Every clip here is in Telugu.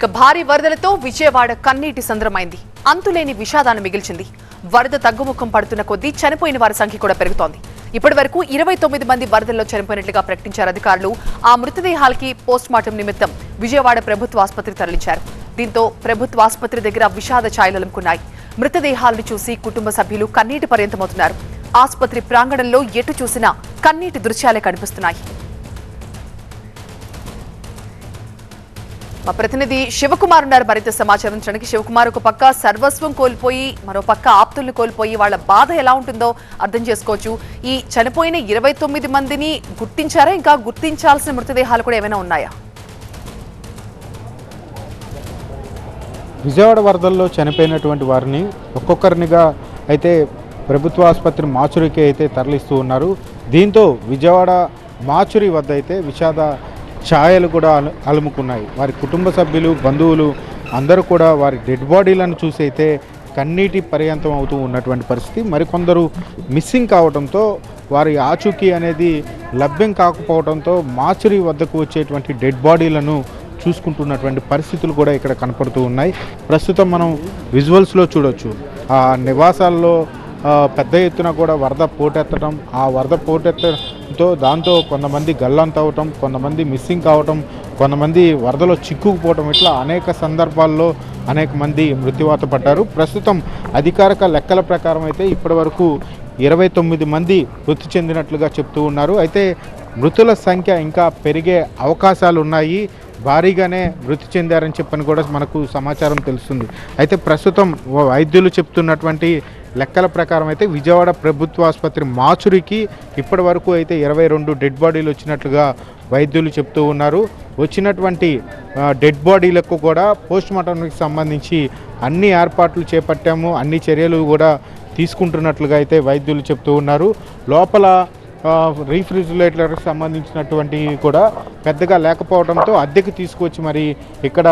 ఇక భారీ వరదలతో విజయవాడ కన్నీటి సంద్రమైంది. అంతులేని విషాదాన్ని మిగిల్చింది. వరద తగ్గుముఖం పడుతున్న కొద్దీ చనిపోయిన వారి సంఖ్య కూడా పెరుగుతోంది. ఇప్పటి వరకు ఇరవై తొమ్మిది మంది వరదల్లో చనిపోయినట్లుగా ప్రకటించారు అధికారులు. ఆ మృతదేహాలకి పోస్టుమార్టం నిమిత్తం విజయవాడ ప్రభుత్వ ఆసుపత్రి తరలించారు. దీంతో ప్రభుత్వ ఆసుపత్రి దగ్గర విషాద ఛాయలలుముకున్నాయి మృతదేహాలను చూసి కుటుంబ సభ్యులు కన్నీటి పర్యంతమవుతున్నారు. ఆసుపత్రి ప్రాంగణంలో ఎటు చూసినా కన్నీటి దృశ్యాలే కనిపిస్తున్నాయి. మా ప్రతినిధి శివకుమార్ ఉన్నారు మరింత సమాచారం ఇచ్చడానికి. శివకుమార్ ఒక పక్క సర్వస్వం కోల్పోయి మరో పక్క ఆప్తుల్ని కోల్పోయి వాళ్ళ బాధ ఎలా ఉంటుందో అర్థం చేసుకోవచ్చు. ఈ చనిపోయిన ఇరవై తొమ్మిది మందిని గుర్తించారా? ఇంకా గుర్తించాల్సిన మృతదేహాలు కూడా ఏమైనా ఉన్నాయా? విజయవాడ వరదల్లో చనిపోయినటువంటి వారిని ఒక్కొక్కరినిగా అయితే ప్రభుత్వ ఆసుపత్రి మాచురికి అయితే తరలిస్తూ ఉన్నారు. దీంతో విజయవాడ మాచురి వద్ద అయితే విషాద ఛాయలు కూడా అలు అలుముకున్నాయి. వారి కుటుంబ సభ్యులు బంధువులు అందరూ కూడా వారి డెడ్ బాడీలను చూసైతే కన్నీటి పర్యంతం అవుతూ ఉన్నటువంటి పరిస్థితి. మరికొందరు మిస్సింగ్ కావడంతో వారి ఆచూకీ అనేది లభ్యం కాకపోవడంతో మాచురి వద్దకు వచ్చేటువంటి డెడ్ బాడీలను చూసుకుంటున్నటువంటి పరిస్థితులు కూడా ఇక్కడ కనపడుతూ ఉన్నాయి. ప్రస్తుతం మనం విజువల్స్లో చూడొచ్చు. ఆ నివాసాల్లో పెద్ద ఎత్తున కూడా వరద పోటెత్తడం ఆ వరద పోటెత్తడంతో దాంతో కొంతమంది గల్లంతవటం కొంతమంది మిస్సింగ్ కావటం కొంతమంది వరదలో చిక్కుకుపోవటం ఇట్లా అనేక సందర్భాల్లో అనేక మంది మృత్యువాత పడ్డారు. ప్రస్తుతం అధికారిక లెక్కల ప్రకారం అయితే ఇప్పటి వరకు ఇరవై తొమ్మిది మంది మృతి చెందినట్లుగా చెప్తూ ఉన్నారు. అయితే మృతుల సంఖ్య ఇంకా పెరిగే అవకాశాలు ఉన్నాయి భారీగానే మృతి చెందారని చెప్పని కూడా మనకు సమాచారం తెలుస్తుంది. అయితే ప్రస్తుతం వైద్యులు చెప్తున్నటువంటి లెక్కల ప్రకారం అయితే విజయవాడ ప్రభుత్వ ఆసుపత్రి మాచురికి ఇప్పటి వరకు అయితే ఇరవై రెండు డెడ్ బాడీలు వచ్చినట్లుగా వైద్యులు చెప్తూ ఉన్నారు. వచ్చినటువంటి డెడ్ బాడీలకు కూడా పోస్ట్ మార్టంకి సంబంధించి అన్ని ఏర్పాట్లు చేపట్టాము. అన్ని చర్యలు కూడా తీసుకుంటున్నట్లుగా అయితే వైద్యులు చెప్తూ ఉన్నారు. లోపల రీఫ్రిజిరేటర్కి సంబంధించినటువంటి కూడా పెద్దగా లేకపోవడంతో అద్దెకు తీసుకొచ్చి మరి ఇక్కడ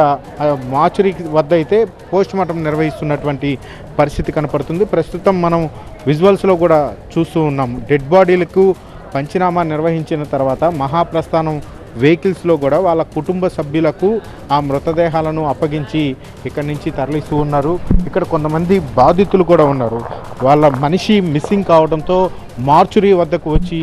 మాచురీ వద్ద అయితే పోస్ట్ మార్టం నిర్వహిస్తున్నటువంటి పరిస్థితి కనపడుతుంది. ప్రస్తుతం మనం విజువల్స్లో కూడా చూస్తూ ఉన్నాం. డెడ్ బాడీలకు పంచనామా నిర్వహించిన తర్వాత మహాప్రస్థానం వెహికల్స్లో కూడా వాళ్ళ కుటుంబ సభ్యులకు ఆ మృతదేహాలను అప్పగించి ఇక్కడి నుంచి తరలిస్తూ ఉన్నారు. ఇక్కడ కొంతమంది బాధితులు కూడా ఉన్నారు. వాళ్ళ మనిషి మిస్సింగ్ కావడంతో మార్చురీ వద్దకు వచ్చి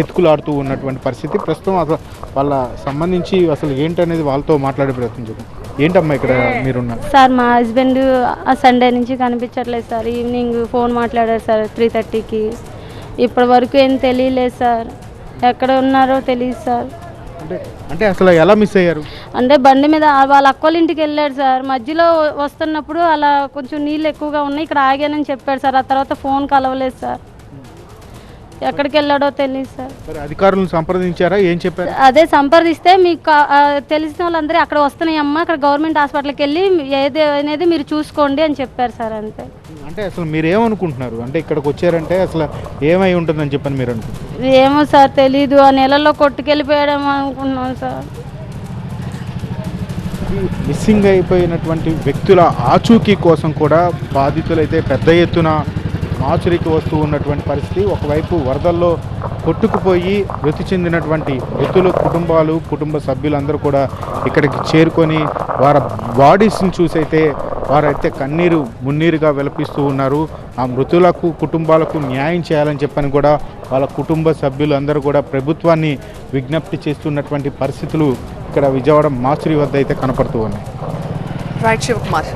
ఎత్తుకులాడుతూ ఉన్నటువంటి పరిస్థితి. ప్రస్తుతం అసలు వాళ్ళ సంబంధించి అసలు ఏంటనేది వాళ్ళతో మాట్లాడే ప్రయత్నం చేద్దాం. ఏంటమ్మా ఇక్కడ మీరున్నారు? సార్ మా హస్బెండ్ ఆ సండే నుంచి కనిపించట్లేదు సార్. ఈవినింగ్ ఫోన్ మాట్లాడారు సార్ త్రీ థర్టీకి. ఇప్పటి వరకు ఏం తెలియలేదు సార్. ఎక్కడ ఉన్నారో తెలియదు సార్. అంటే అంటే అసలు ఎలా మిస్ అయ్యారు? అంటే బండి మీద వాళ్ళ అక్కల ఇంటికి వెళ్ళాడు సార్. మధ్యలో వస్తున్నప్పుడు అలా కొంచెం నీళ్ళు ఎక్కువగా ఉన్నాయి. ఇక్కడ ఆగానని చెప్పాడు సార్. ఆ తర్వాత ఫోన్ కలవలేదు సార్. ఎక్కడికి వెళ్ళాడో తెలియదు సార్. మరి అధికారులను సంప్రదించారా? ఏం చెప్పారు? అదే సంప్రదిస్తే మీకు ఆ, తెలిసిన వాళ్ళందరూ అక్కడ వస్తున్నాయి అమ్మా అక్కడ గవర్నమెంట్ హాస్పిటల్కి వెళ్ళి ఏది అనేది మీరు చూసుకోండి అని చెప్పారు సార్ అంతే. అంటే అసలు మీరు ఏమనుకుంటున్నారు అంటే ఇక్కడికి వచ్చారంటే అసలు ఏమై ఉంటుందని చెప్పని మీరు అనుకుంటున్నారు? ఏమో సార్ తెలీదు. ఆ నెలలో కొట్టుకెళ్ళిపోయాడేమో అనుకున్నాం సార్. మిస్సింగ్ అయిపోయినటువంటి వ్యక్తుల ఆచూకీ కోసం కూడా బాధితులైతే పెద్ద ఎత్తున మాచురికి వస్తూ ఉన్నటువంటి పరిస్థితి. ఒకవైపు వరదల్లో కొట్టుకుపోయి మృతి చెందినటువంటి మృతుల కుటుంబాలు కుటుంబ సభ్యులందరూ కూడా ఇక్కడికి చేరుకొని వారి బాడీస్ని చూసైతే వారైతే కన్నీరు మున్నీరుగా విలపిస్తూ ఉన్నారు. ఆ మృతులకు కుటుంబాలకు న్యాయం చేయాలని చెప్పని కూడా వాళ్ళ కుటుంబ సభ్యులందరూ కూడా ప్రభుత్వాన్ని విజ్ఞప్తి చేస్తున్నటువంటి పరిస్థితులు ఇక్కడ విజయవాడ మాచురి వద్ద అయితే కనపడుతూ ఉన్నాయి. రైట్ శివకుమార్.